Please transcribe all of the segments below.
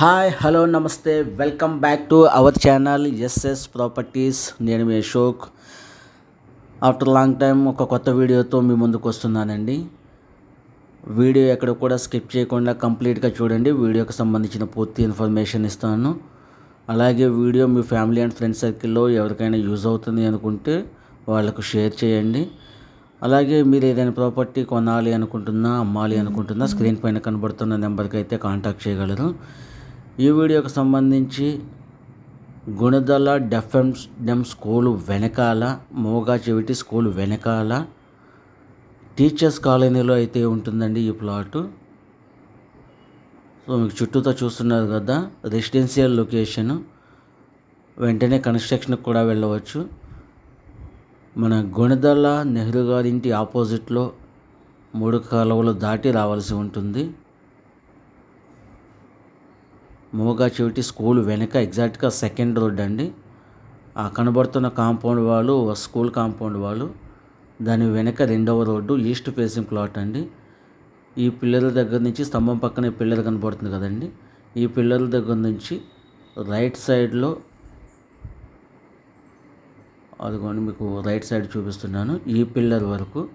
Hi hello namaste. Welcome back to our channel SS properties. నేను మీ Ashok. After long time ఒక కొత్త వీడియోతో మీ ముందుకు వస్తున్నానండి. వీడియో ఎక్కడ కూడా స్కిప్ చేయకుండా కంప్లీట్గా చూడండి. వీడియోకి సంబంధించిన పూర్తి ఇన్ఫర్మేషన్ ఇస్తాను. అలాగే వీడియో మీ ఫ్యామిలీ అండ్ ఫ్రెండ్స్ సర్కిల్లో ఎవరికైనా యూజ్ అవుతుంది అనుకుంటే వాళ్ళకు షేర్ చేయండి. అలాగే మీరు ఏదైనా ప్రాపర్టీ కొనాలి అనుకుంటున్నా అమ్మాలి అనుకుంటున్నా స్క్రీన్ పైన కనబడుతున్న నెంబర్కి అయితే కాంటాక్ట్ చేయగలరు. ఈ వీడియోకి సంబంధించి గుణదల డెఫ్ఎం డెమ్ స్కూల్ వెనకాల మోగా చెవిటి స్కూల్ వెనకాల టీచర్స్ కాలనీలో అయితే ఉంటుందండి ఈ ప్లాటు. సో మీకు చుట్టూతో చూస్తున్నారు కదా రెసిడెన్షియల్ లొకేషన్. వెంటనే కన్స్ట్రక్షన్కి కూడా వెళ్ళవచ్చు. మన గుణదల నెహ్రూ గారింటి ఆపోజిట్లో మూడు కాలువలు దాటి రావాల్సి ఉంటుంది. మోగా చెవిటి స్కూల్ వెనక ఎగ్జాక్ట్గా సెకండ్ రోడ్ అండి. ఆ కనబడుతున్న కాంపౌండ్ వాళ్ళు స్కూల్ కాంపౌండ్ వాళ్ళు దాని వెనక రెండవ రోడ్డు ఈస్ట్ ఫేసింగ్ ప్లాట్ అండి. ఈ పిల్లల దగ్గర నుంచి స్తంభం పక్కనే పిల్లర్ కనబడుతుంది కదండి. ఈ పిల్లల దగ్గర నుంచి రైట్ సైడ్లో అదిగోండి మీకు రైట్ సైడ్ చూపిస్తున్నాను. ఈ పిల్లర్ వరకు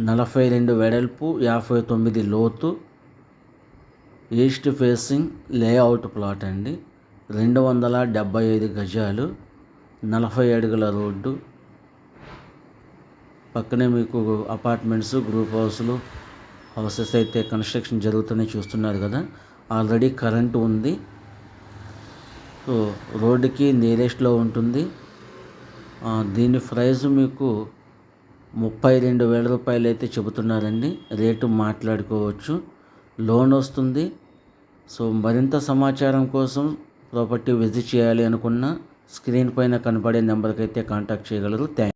నలభై రెండు వెడల్పు యాభై తొమ్మిది లోతు ఈస్ట్ ఫేసింగ్ లేఅవుట్ ప్లాట్ అండి. రెండు వందల డెబ్బై ఐదు గజాలు నలభై అడుగుల రోడ్డు. పక్కనే మీకు అపార్ట్మెంట్స్ గ్రూప్ హౌస్లు హౌసెస్ అయితే కన్స్ట్రక్షన్ జరుగుతున్నాయి చూస్తున్నారు కదా. ఆల్రెడీ కరెంటు ఉంది. సో రోడ్డుకి నియరెస్ట్లో ఉంటుంది. దీని ప్రైస్ మీకు ముప్పై రెండు వేల రూపాయలు అయితే చెబుతున్నారండి. రేటు మాట్లాడుకోవచ్చు. లోన్ వస్తుంది. సో మరింత సమాచారం కోసం ప్రాపర్టీ విజిట్ చేయాలి అనుకున్న స్క్రీన్ పైన కనబడే నెంబర్కి అయితే కాంటాక్ట్ చేయగలరు. థ్యాంక్